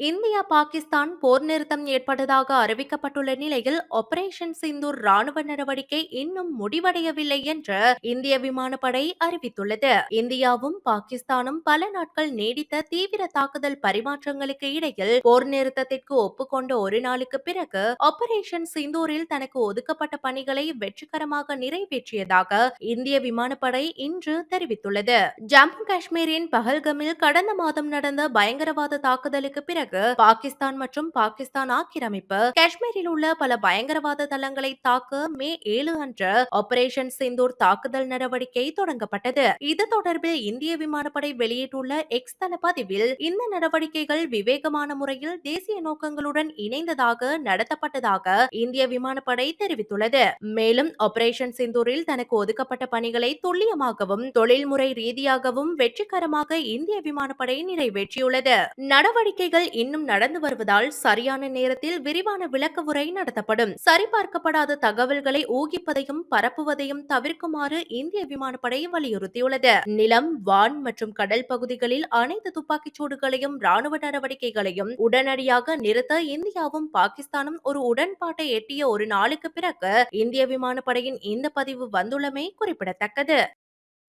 India Pakistan போர் நிறுத்தம் ஏற்பட்டதாக அறிவிக்கப்பட்டுள்ள நிலையில் ஆபரேஷன் சிந்தூர் ராணுவ நடவடிக்கை இன்னும் முடிவடையவில்லை என்று இந்திய விமானப்படை அறிவித்துள்ளது. இந்தியாவும் பாகிஸ்தானும் பல நாட்கள் நீடித்த தீவிர தாக்குதல் பரிமாற்றங்களுக்கு இடையில் போர் நிறுத்தத்திற்கு ஒப்புக்கொண்ட ஒரு நாளுக்கு பிறகு ஆபரேஷன் சிந்தூரில் தனக்கு ஒதுக்கப்பட்ட பணிகளை வெற்றிகரமாக நிறைவேற்றியதாக இந்திய விமானப்படை இன்று தெரிவித்துள்ளது. ஜம்மு காஷ்மீரின் பஹல்கமில் கடந்த மாதம் நடந்த பயங்கரவாத தாக்குதலுக்கு பிறகு பிறகு பாகிஸ்தான் மற்றும் பாகிஸ்தான் ஆக்கிரமிப்பு. காஷ்மீரில் உள்ள பல பயங்கரவாத தளங்களை தாக்க மே ஏழு அன்று ஆபரேஷன் சிந்தூர் தாக்குதல் நடவடிக்கை தொடங்கப்பட்டது. இது தொடர்பில் இந்திய விமானப்படை வெளியிட்டுள்ள எக்ஸ் தள பதிவில் இந்த நடவடிக்கைகள் விவேகமான முறையில் தேசிய நோக்கங்களுடன் இணைந்ததாக நடத்தப்பட்டதாக இந்திய விமானப்படை தெரிவித்துள்ளது. மேலும் ஆபரேஷன் சிந்தூரில் தனக்கு ஒதுக்கப்பட்ட பணிகளை துல்லியமாகவும் தொழில்முறை ரீதியாகவும் வெற்றிகரமாக இந்திய விமானப்படை நிறைவேற்றியுள்ளது. நடவடிக்கைகள் இன்னும் நடந்து வருவதால் சரியான நேரத்தில் விரிவான விளக்க உரை நடத்தப்படும். சரிபார்க்கப்படாத தகவல்களை ஊகிப்பதையும் பரப்புவதையும் தவிர்க்குமாறு இந்திய விமானப்படை வலியுறுத்தியுள்ளது. நிலம் வான் மற்றும் கடல் பகுதிகளில் அனைத்து துப்பாக்கிச் சூடுகளையும் ராணுவ நடவடிக்கைகளையும் உடனடியாக நிறுத்த இந்தியாவும் பாகிஸ்தானும் ஒரு உடன்பாட்டை எட்டிய ஒரு நாளுக்கு பிறகு இந்திய விமானப்படையின் இந்த பதிவு வந்துள்ளமை குறிப்பிடத்தக்கது.